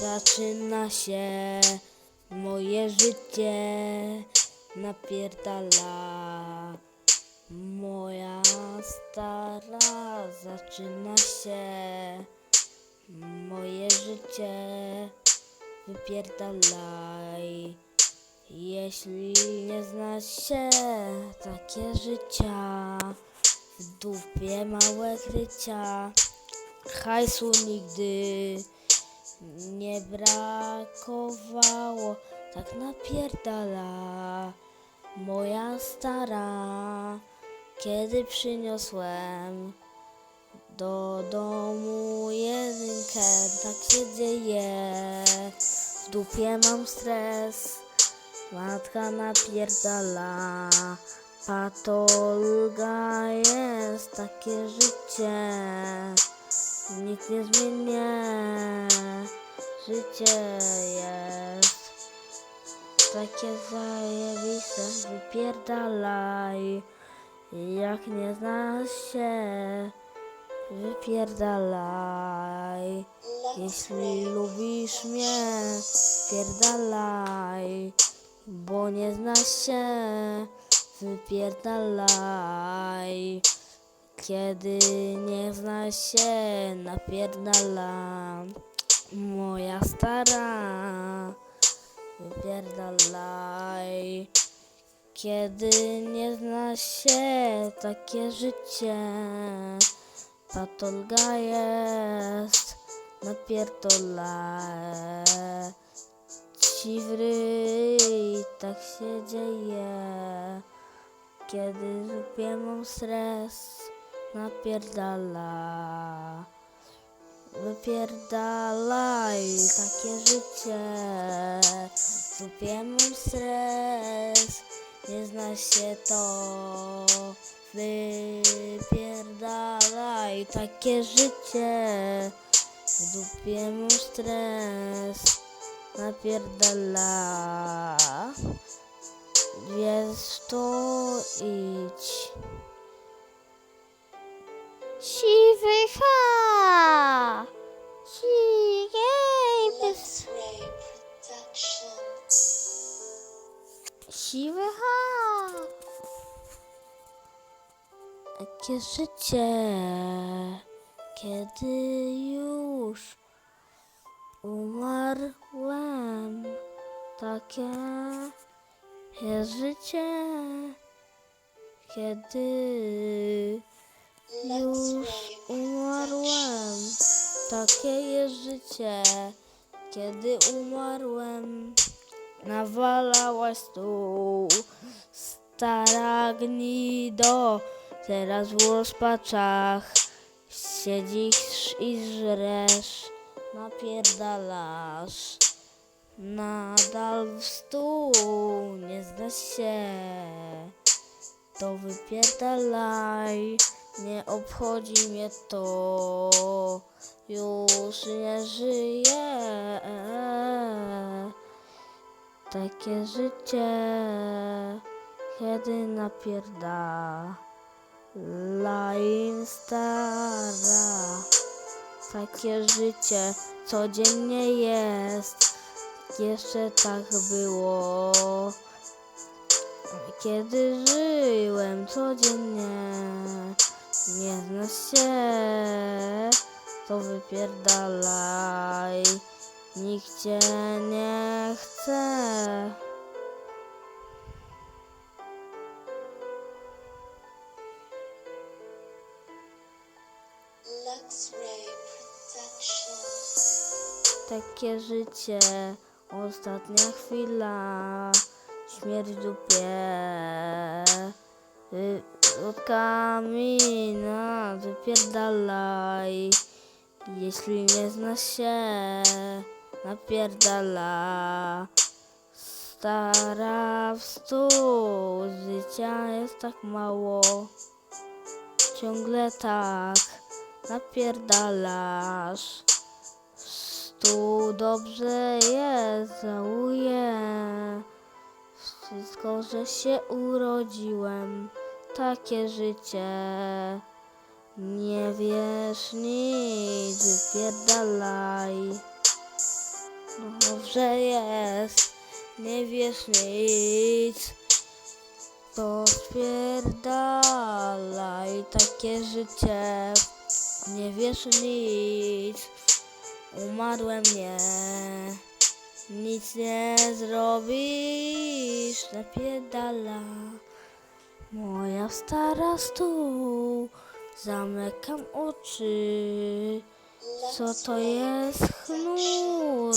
Zaczyna się moje życie, napierdala moja stara. Zaczyna się moje życie, wypierdalaj. Jeśli nie znasz się takie życia, w dupie małe krycia, hajsu nigdy nie brakowało, tak napierdala moja stara, kiedy przyniosłem do domu jedynkę, tak się dzieje, w dupie mam stres, matka napierdala, patolga jest takie życie. Nic nie zmienię, życie jest takie zajebiste, wypierdalaj, jak nie znasz się, wypierdalaj, jeśli lubisz mnie, wypierdalaj, bo nie znasz się, wypierdalaj. Kiedy nie zna się, napierdala moja stara. Wypierdalaj. Kiedy nie zna się, takie życie. Patolga jest, napierdolaj. Ci w tak się dzieje. Kiedy zupie mam stres, napierdala. Wypierdalaj, takie życie. Zupie mam stres, nie zna się to. Wypierdalaj, takie życie. W dupie stres, napierdala. Wiesz to idź. Siwy ha! Jakie życie, kiedy już umarłem. Takie jest życie, kiedy już umarłem. Takie jest życie, kiedy umarłem. Nawalałaś tu, stara gnido. Teraz w rozpaczach siedzisz i żresz, napierdalasz. Nadal w stół nie zdasz się to wypierdalaj, nie obchodzi mnie to, już nie żyję. Takie życie, kiedy napierda, lain stara. Takie życie codziennie jest, jeszcze tak było. Kiedy żyłem codziennie, nie znasz się, to wypierdalaj. Nikt cię nie chce. Takie życie, ostatnia chwila, śmierć w dupie. Wy- Lotkami na wypierdalaj. Jeśli nie znasz się, napierdala. Stara w stół, życia jest tak mało. Ciągle tak napierdalasz. Tu dobrze jest, żałuję. Wszystko, że się urodziłem, takie życie. Nie wiesz nic, wypierdalaj. Dobrze jest, nie wiesz nic. To spierdalaj takie życie, nie wiesz nic. Umarłem nie, nic nie zrobisz, napierdala. Moja stara stół, zamykam oczy. Co to jest chnur?